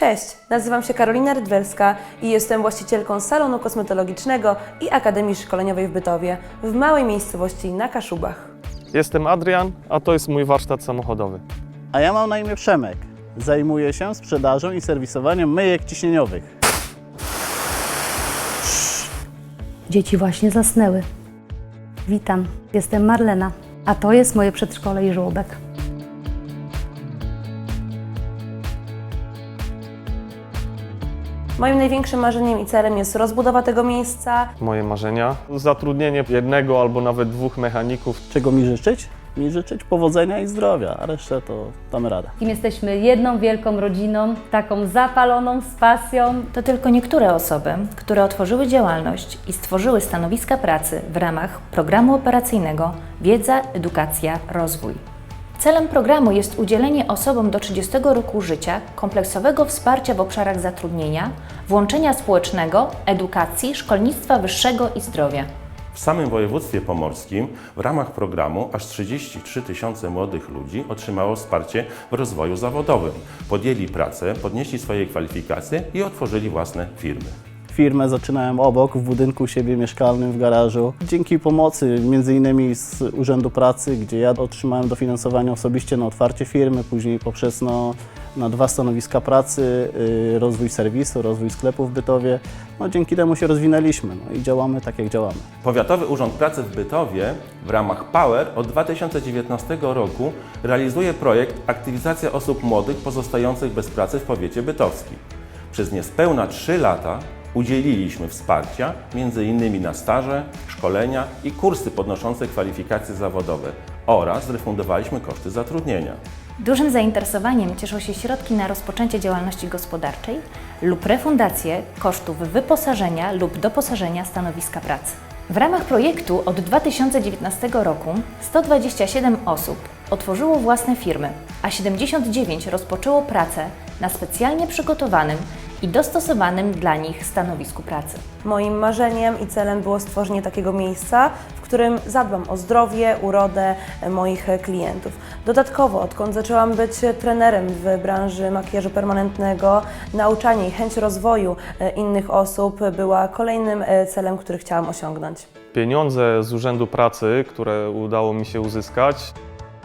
Cześć, nazywam się Karolina Rydwerska i jestem właścicielką salonu kosmetologicznego i Akademii Szkoleniowej w Bytowie, w małej miejscowości na Kaszubach. Jestem Adrian, a to jest mój warsztat samochodowy. A ja mam na imię Przemek. Zajmuję się sprzedażą i serwisowaniem myjek ciśnieniowych. Dzieci właśnie zasnęły. Witam, jestem Marlena, a to jest moje przedszkole i żłobek. Moim największym marzeniem i celem jest rozbudowa tego miejsca, Moje marzenia. Zatrudnienie jednego albo nawet dwóch mechaników. Czego mi życzyć? Mi życzyć powodzenia i zdrowia, a resztę to damy radę. Kim jesteśmy jedną wielką rodziną, taką zapaloną, z pasją. To tylko niektóre osoby, które otworzyły działalność i stworzyły stanowiska pracy w ramach programu operacyjnego Wiedza, Edukacja, Rozwój. Celem programu jest udzielenie osobom do 30 roku życia kompleksowego wsparcia w obszarach zatrudnienia, włączenia społecznego, edukacji, szkolnictwa wyższego i zdrowia. W samym województwie pomorskim w ramach programu aż 33 tysiące młodych ludzi otrzymało wsparcie w rozwoju zawodowym. Podjęli pracę, podnieśli swoje kwalifikacje i otworzyli własne firmy. Firmę zaczynałem obok, w budynku siebie mieszkalnym, w garażu. Dzięki pomocy innymi z Urzędu Pracy, gdzie ja otrzymałem dofinansowanie osobiście na otwarcie firmy, później poprzez no, na dwa stanowiska pracy, y, rozwój serwisu, rozwój sklepu w Bytowie. No, dzięki temu się rozwinęliśmy no, i działamy tak, jak działamy. Powiatowy Urząd Pracy w Bytowie w ramach POWER od 2019 roku realizuje projekt Aktywizacja osób młodych pozostających bez pracy w powiecie bytowskim. Przez niespełna 3 lata udzieliliśmy wsparcia m.in. na staże, szkolenia i kursy podnoszące kwalifikacje zawodowe oraz zrefundowaliśmy koszty zatrudnienia. Dużym zainteresowaniem cieszą się środki na rozpoczęcie działalności gospodarczej lub refundację kosztów wyposażenia lub doposażenia stanowiska pracy. W ramach projektu od 2019 roku 127 osób otworzyło własne firmy, a 79 rozpoczęło pracę na specjalnie przygotowanym i dostosowanym dla nich stanowisku pracy. Moim marzeniem i celem było stworzenie takiego miejsca, w którym zadbam o zdrowie, urodę e, moich e, klientów. Dodatkowo, odkąd zaczęłam być trenerem w branży makijażu permanentnego, nauczanie i chęć rozwoju e, innych osób była kolejnym e, celem, który chciałam osiągnąć. Pieniądze z Urzędu Pracy, które udało mi się uzyskać,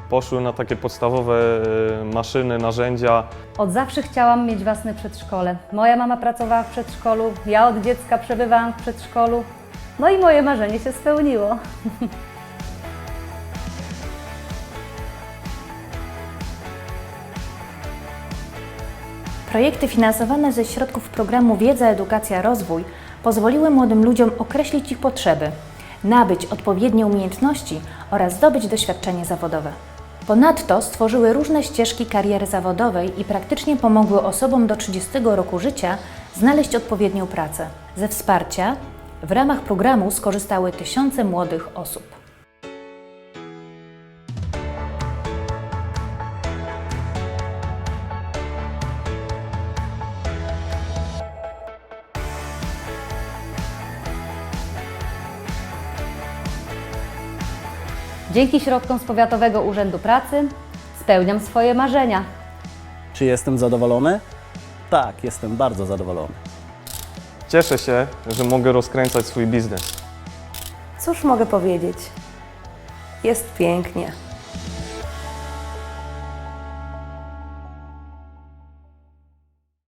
poszły na takie podstawowe e, maszyny, narzędzia. Od zawsze chciałam mieć własne przedszkole. Moja mama pracowała w przedszkolu, ja od dziecka przebywałam w przedszkolu. No i moje marzenie się spełniło. Projekty finansowane ze środków programu Wiedza, Edukacja, Rozwój pozwoliły młodym ludziom określić ich potrzeby, nabyć odpowiednie umiejętności oraz zdobyć doświadczenie zawodowe. Ponadto stworzyły różne ścieżki kariery zawodowej i praktycznie pomogły osobom do 30 roku życia znaleźć odpowiednią pracę. Ze wsparcia w ramach programu skorzystały tysiące młodych osób. Dzięki środkom z Powiatowego Urzędu Pracy spełniam swoje marzenia. Czy jestem zadowolony? Tak, jestem bardzo zadowolony. Cieszę się, że mogę rozkręcać swój biznes. Cóż mogę powiedzieć? Jest pięknie.